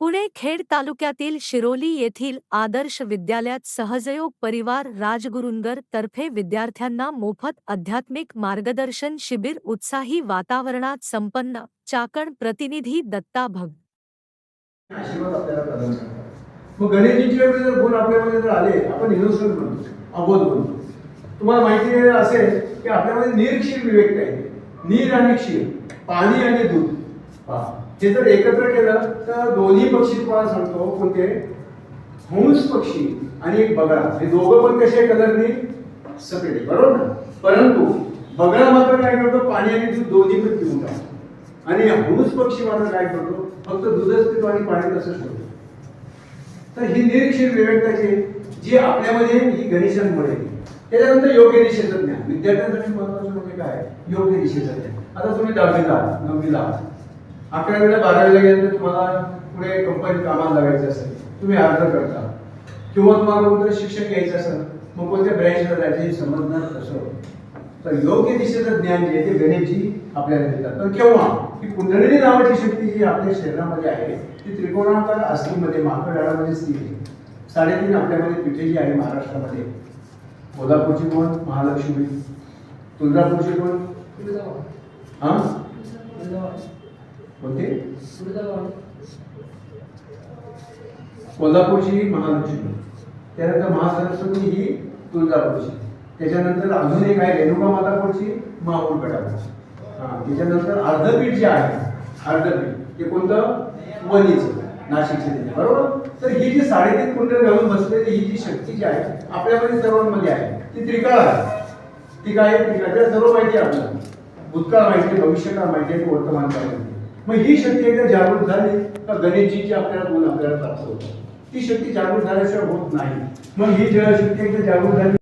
पुणे खेड तालुक्यातील शिरोली येथील आदर्श विद्यालयात सहजयोग परिवार राजगुरुंगर तर्फे विद्यार्थ्यांना मोफत आध्यात्मिक मार्गदर्शन शिबिर उत्साही वातावरणात संपन्न चाकण प्रतिनिधी दत्ता भग. मग गणेशजींचे जर गुण आपल्यामध्ये जर आले आपण इनोसंट म्हणतो अबोध म्हणतो. तुम्हाला माहिती असेल की आपल्यामध्ये निरक्षीर विवेक आहे नीर आणि क्षीर पाणी आणि दूध. हे. जर एकत्र केलं तर दोन्ही पक्षी तुम्हाला सांगतो कोणते? हंस पक्षी आणि एक बगळा. हे दोघं पण कसे कलरने सपरेट आहे बरोबर ना? परंतु बगळा मात्र काय करतो? पाणी आणि दूध दोन्ही पण पिऊन टाकतो. आणि हंस पक्षी मात्र काय करतो? फक्त दूधच पितो आणि पाणी तसंच ठेवतो. तर ही निरीक्षण विवेकताची जी आपल्यामध्ये ही गणेशांमुळे मुळे त्याच्यानंतर योग्य दिशेचं ज्ञान विद्यार्थ्यांसाठी महत्वाचं म्हणजे काय? योग्य दिशेचं ज्ञान आता तुम्ही दहावीला आहात, नववीला आहात. अकरावीला बारावीला गेल्यानंतर तुम्हाला पुढे कंपनीत कामाला लागायचं असेल तुम्ही अर्ज करता. किंवा तुम्हाला कोणतं शिक्षण घ्यायचं असेल मग कोणत्या ब्रँचला जायचं हे समजणार कसं तर योग्य दिशेचं ज्ञान जे आहे ते गणेशजी आपल्याला देतात. तर केव्हा? ही कुंडलिनी नावाची शक्ती जी आपल्या शरीरामध्ये आहे ती त्रिकोणाकार अस्थिमध्ये माकडळामध्ये स्थित आहे. साडेतीन आपल्यामध्ये पीठे जी आहे महाराष्ट्रामध्ये. कोल्हापूरची कोण? महालक्ष्मी. तुळजापूरची कोण? हा? कोणते? कोल्हापूरची महालक्ष्मी त्यानंतर महासरस्वती ही तुळजापूरची. त्याच्यानंतर अजून एक आहे रेणुका मातापूरची माहूर गडापूरची हा त्याच्यानंतर अर्धपीठ जे आहे अर्धपीठ ते कोणतं? वणीचं नाशिकचे बरोबर? तर ही जी साडेतीन कुंडल घालून बसलेली ही जी शक्ती जी आहे आपल्यामध्ये सर्वांमध्ये आहे ती त्रिकाळ आहे. ती काय आहे? त्रिकाळ? सर्व माहिती आहे आपल्याला. भूतकाळ माहिती आहे भविष्यकाळ माहिती आहे वर्तमान काळ माहिती आहे. मग ही शक्ती एकदा जागृत झाली का गणेशजीची आपल्याला गुण आपल्याला प्राप्त होतात. ती शक्ती जागृत झाल्याशिवाय होत नाही. मग ही जळशक्ती एकदा जागृत झाली